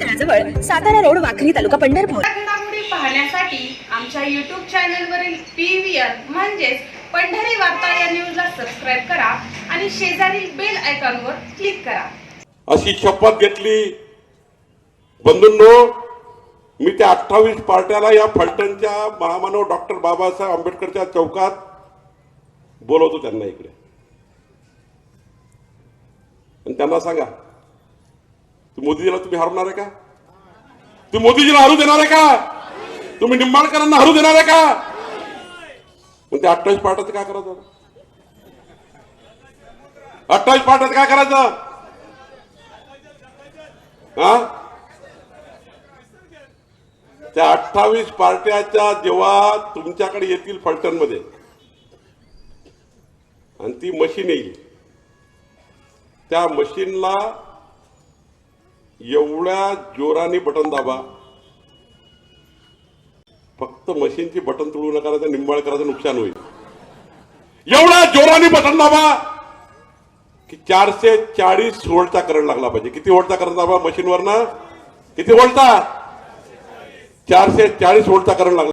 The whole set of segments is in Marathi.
तळाजवळ सातारा रोड वाखरी तालुका पंढरपूर. पाहण्यासाठी आमच्या युट्यूब चॅनलवरील पी व्ही आर म्हणजेच पंढरी वार्ता या न्यूजला सबस्क्राईब करा आणि शेजारील बेल आयकॉनवर क्लिक करा. अशी शपथ घेतली. बंधूंनो मी त्या अठ्ठावीस पार्ट्याला या फलटणच्या महामानव डॉक्टर बाबासाहेब आंबेडकरच्या चौकात बोलवतो त्यांना इकडे. आणि त्यांना सांगा मोदीजीला तुम्ही हरवणार आहे का? तुम्ही मोदीजीला हरू देणार आहे का? तुम्ही निंबाळकरांना हरू देणार आहे का? मग त्या अठ्ठावीस पाठाचं काय करायचं? अठ्ठावीस पाठाचं काय करायचं? हा? त्या अठ्ठावीस पार्ट्याच्या जेव्हा तुमच्याकडे येतील फलटणमध्ये आणि ती मशीन येईल. त्या मशीनला एवढ्या जोराने बटन दाबा. फक्त मशीनची बटन तुळू नका तर निंबाळकराचं नुकसान होईल. एवढ्या जोराने बटन दाबा की चारशे चाळीस व्होल्टचा करंट लागला पाहिजे. किती व्होल्टचा करंट दाबा मशीनवर ना किती व्होल्टचा? चारशे चाळीस व्होल्टचा करंट लागला.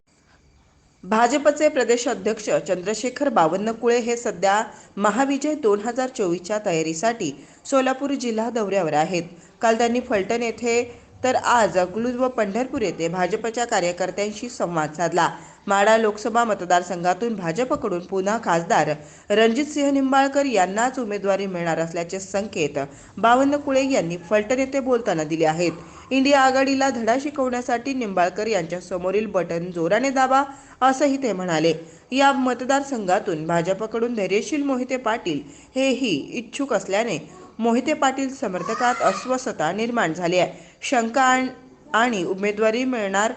भाजपचे प्रदेश अध्यक्ष चंद्रशेखर बावनकुळे हे सध्या महाविजय दोन हजार चोवीसच्या तयारीसाठी सोलापूर जिल्हा दौऱ्यावर आहेत. काल त्यांनी फलटण येथे तर आज अकलूज व पंढरपूर येथे भाजपच्या कार्यकर्त्यांशी संवाद साधला. माडा लोकसभा मतदारसंघातून भाजपकडून पुन्हा खासदार रणजितसिंह निंबाळकर यांनाच उमेदवारी मिळणार असल्याचे संकेत बावनकुळे यांनी फलटण येथे बोलताना दिले आहेत. इंडिया आघाडीला धडा शिकवण्यासाठी निंबाळकर यांच्या समोरील बटन जोराने दाबा असंही ते म्हणाले. या मतदारसंघातून भाजपकडून धैर्यशील मोहिते पाटील हेही इच्छुक असल्याने मोहिते पाटील समर्थकात अस्वस्थता निर्माण झाली आहे. शंका आण- उमेदवारी मिळणार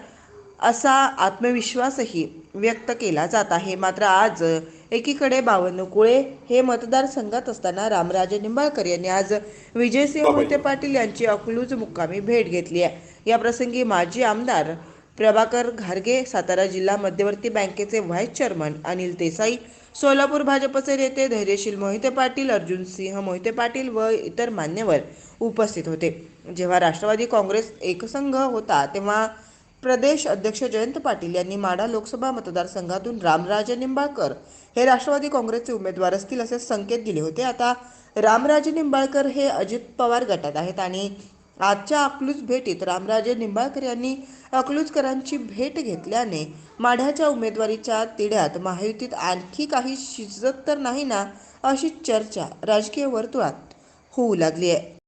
असा आत्मविश्वासही व्यक्त केला जात आहे. मात्र आज एकीकडे बावन्नकुळे हे मतदारसंघात असताना रामराजे निंबाळकर यांनी आज विजयसिंह मोहिते पाटील यांची अकलूज मुक्कामी भेट घेतली आहे. या प्रसंगी माजी आमदार प्रभाकर घारगे सातारा जिल्हा मध्यवर्ती बँकेचे व्हाईस चेअरमन अनिल देसाई सोलापूर भाजपचे नेते धैर्यशील मोहिते पाटील अर्जुन सिंह मोहिते पाटील व इतर मान्यवर उपस्थित होते. जेव्हा राष्ट्रवादी काँग्रेस एकसंघ होता तेव्हा प्रदेश अध्यक्ष जयंत पाटील यांनी माढा लोकसभा मतदारसंघातून रामराजे निंबाळकर हे राष्ट्रवादी काँग्रेसचे उमेदवार असतील असे संकेत दिले होते. आता रामराजे निंबाळकर हे अजित पवार गटात आहेत आणि आजच्या अकलूज भेटीत रामराजे निंबाळकर यांनी अकलूजकरांची भेट घेतल्याने माढ्याच्या उमेदवारीच्या तिढ्यात महायुतीत आणखी काही शिजत तर नाही ना अशी चर्चा राजकीय वर्तुळात होऊ लागली आहे.